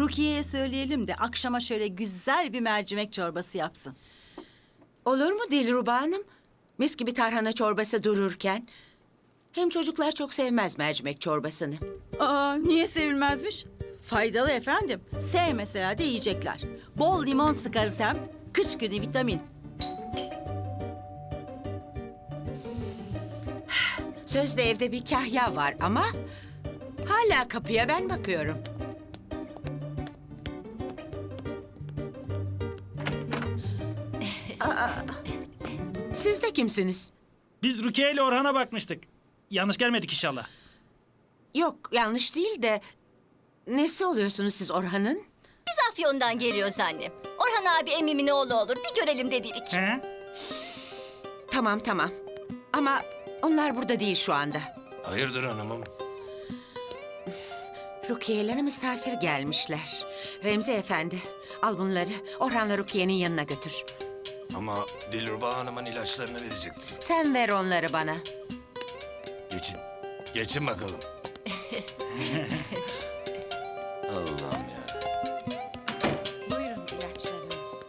Rukiye'ye söyleyelim de akşama şöyle güzel bir mercimek çorbası yapsın. Olur mu Dilruba Hanım? Mis gibi tarhana çorbası dururken. Hem çocuklar çok sevmez mercimek çorbasını. Aa, niye sevilmezmiş? Faydalı efendim. Sevmeseler de yiyecekler. Bol limon sıkarız hem. Kış günü vitamin. Sözde evde bir kahya var ama... ...hala kapıya ben bakıyorum. Kimsiniz? Biz Rukiye ile Orhan'a bakmıştık. Yanlış gelmedik inşallah. Yok yanlış değil de... ...nesi oluyorsunuz siz Orhan'ın? Biz Afyon'dan geliyoruz annem. Orhan abi emmimin oğlu olur. Bir görelim dedik. He? Tamam tamam. Ama onlar burada değil şu anda. Hayırdır hanımım? Rukiye'lere misafir gelmişler. Remzi Efendi, al bunları Orhan'la Rukiye'nin yanına götür. Ama Dilruba hanımın ilaçlarını verecektim. Sen ver onları bana. Geçin. Geçin bakalım. Allah'ım ya. Buyurun ilaçlarınız.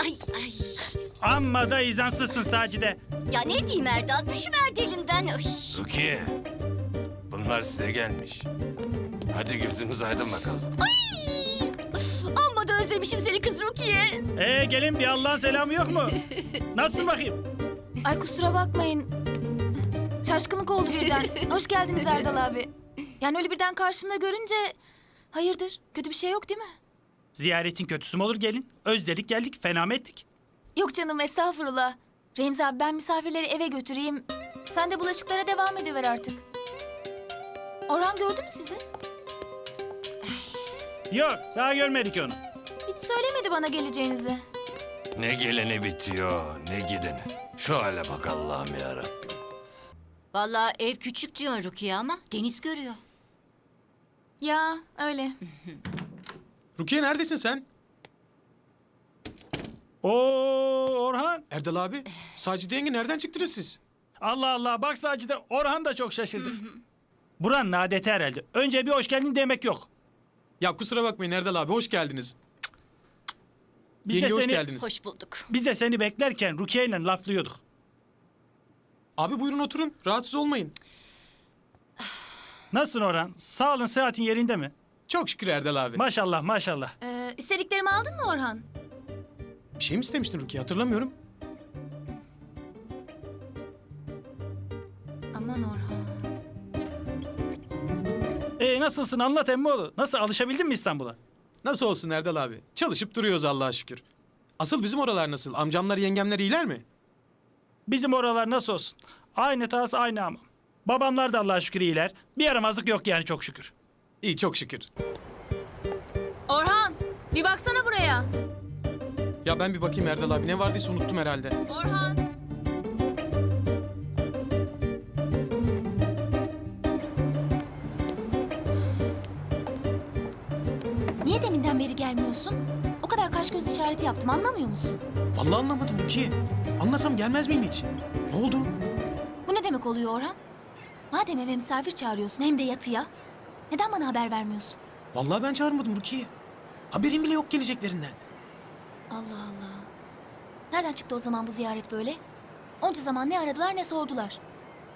Ay ay. Amma da izansızsın Sacide. Ya ne diyeyim Erdal? Düşüverdi elimden. Ay. Rukiye. Bunlar size gelmiş. Hadi gözünüz aydın bakalım. Da özlemişim seni kız Rukiye. Ee gelin bir Allah'ın selamı yok mu? Nasılsın bakayım? Ay kusura bakmayın. Şaşkınlık oldu birden. Hoş geldiniz Erdal abi. Yani öyle birden karşımda görünce... Hayırdır? Kötü bir şey yok değil mi? Ziyaretin kötüsü mü olur gelin? Özledik geldik, fena mı ettik? Yok canım estağfurullah. Remzi abi ben misafirleri eve götüreyim. Sen de bulaşıklara devam ediver artık. Orhan gördü mü sizi? Yok, daha görmedik onu. Hiç söylemedi bana geleceğinizi. Ne geleni bitiyor, ne gideni. Şu hale bak Allah'ım ya Rabbim. Vallahi ev küçük diyor Rukiye ama deniz görüyor. Ya öyle. Rukiye neredesin sen? Oo Orhan. Erdal abi, Sacide yenge nereden çıktınız siz? Allah Allah bak Sacide Orhan da çok şaşırdı. Buranın adeti herhalde. Önce bir hoş geldin demek yok. Ya kusura bakmayın Erdal abi, hoş geldiniz. Biz yenge de hoş seni geldiniz. Hoş bulduk. biz de seni beklerken Rukiye ile laflıyorduk. Abi buyurun oturun, rahatsız olmayın. Nasılsın Orhan? Sağlığın sıhhatin yerinde mi? Çok şükür Erdal abi. Maşallah maşallah. Ee, istediklerimi aldın mı Orhan? bir şey mi istemiştin Rukiye, hatırlamıyorum. Aman Orhan. Ee nasılsın anlat emmoğlu. Nasıl alışabildin mi İstanbul'a? Nasıl olsun Erdal abi? Çalışıp duruyoruz Allah'a şükür. Asıl bizim oralar nasıl? Amcamlar, yengemler iyiler mi? Bizim oralar nasıl olsun? Aynı tas aynı hamam. Babamlar da Allah'a şükür iyiler. Bir yaramazlık yok yani çok şükür. İyi, çok şükür. Orhan bir baksana buraya. Ya ben bir bakayım Erdal abi, ne vardıysa unuttum herhalde. Orhan. Deminden beri gelmiyorsun? O kadar kaş göz işareti yaptım anlamıyor musun? Vallahi anlamadım Rukiye. Anlasam gelmez miyim hiç? Ne oldu? Bu ne demek oluyor Orhan? Madem eve misafir çağırıyorsun hem de yatıya. Neden bana haber vermiyorsun? Vallahi ben çağırmadım Rukiye. Haberim bile yok geleceklerinden. Allah Allah. Nereden çıktı o zaman bu ziyaret böyle? Onca zaman ne aradılar ne sordular.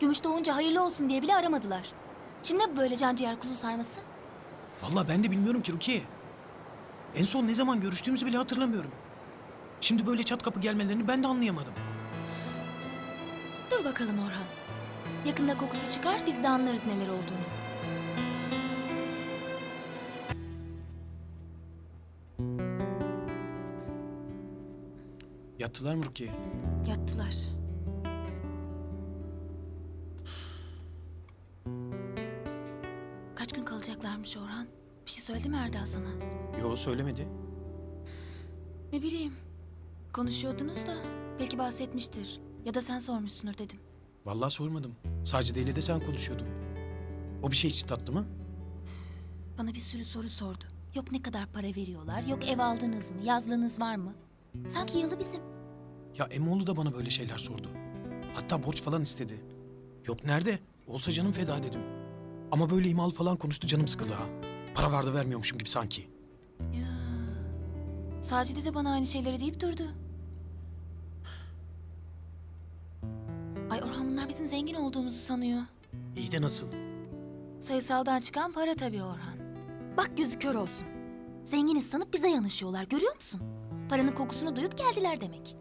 Gümüş doğunca hayırlı olsun diye bile aramadılar. Şimdi ne bu böyle can ciğer kuzu sarması? Vallahi ben de bilmiyorum ki Rukiye. En son ne zaman görüştüğümüzü bile hatırlamıyorum. Şimdi böyle çat kapı gelmelerini ben de anlayamadım. Dur bakalım Orhan. Yakında kokusu çıkar biz de anlarız neler olduğunu. Yattılar mı Rukiye? Yattılar. Kaç gün kalacaklarmış Orhan? Bir şey söyledi mi Erdal sana? Yo söylemedi. Ne bileyim. Konuşuyordunuz da belki bahsetmiştir. Ya da sen sormuşsundur dedim. Vallahi sormadım. Sadece ile de sen konuşuyordun. O bir şey için tatlı mı? Bana bir sürü soru sordu. Yok ne kadar para veriyorlar, yok ev aldınız mı, yazlığınız var mı? Sanki yılı bizim. Ya Emoğlu da bana böyle şeyler sordu. Hatta borç falan istedi. Yok nerede? Olsa canım feda dedim. Ama böyle imalı falan konuştu canım sıkıldı ha. Para vardı vermiyormuşum gibi sanki. Sacide de bana aynı şeyleri deyip durdu. Ay Orhan bunlar bizim zengin olduğumuzu sanıyor. İyi de nasıl? Sayısaldan çıkan para tabii Orhan. Bak gözü kör olsun. Zenginiz sanıp bize yanaşıyorlar görüyor musun? Paranın kokusunu duyup geldiler demek.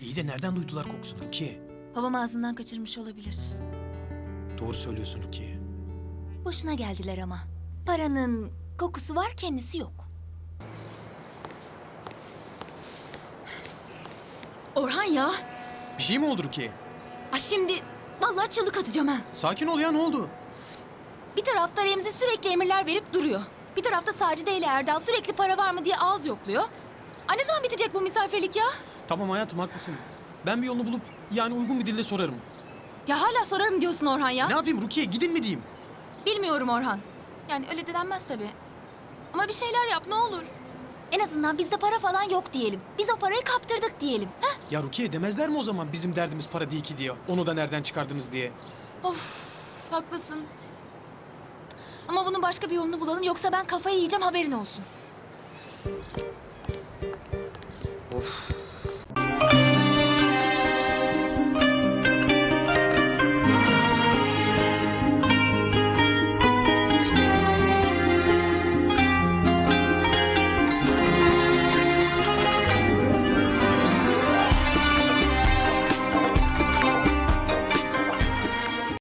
İyi de nereden duydular kokusunu Rukiye? Babam ağzından kaçırmış olabilir. Doğru söylüyorsun Rukiye. Boşuna geldiler ama. Paranın kokusu var kendisi yok. Orhan ya. Bir şey mi oldu Rukiye? Ha şimdi vallahi çığlık atacağım ha. Sakin ol ya ne oldu? Bir tarafta Remzi sürekli emirler verip duruyor. Bir tarafta Sacide ile Erdal sürekli para var mı diye ağız yokluyor. Ay ne zaman bitecek bu misafirlik ya? Tamam hayatım haklısın. Ben bir yolunu bulup yani uygun bir dille sorarım. Ya hala sorarım diyorsun Orhan ya. Ne yapayım Rukiye gidin mi diyeyim? Bilmiyorum Orhan. Yani öyle de denmez tabii. Ama bir şeyler yap ne olur. En azından bizde para falan yok diyelim. Biz o parayı kaptırdık diyelim. Heh? Ya Rukiye demezler mi o zaman bizim derdimiz para değil ki diye. Onu da nereden çıkardınız diye. Of haklısın. Ama bunun başka bir yolunu bulalım yoksa ben kafayı yiyeceğim haberin olsun. Of.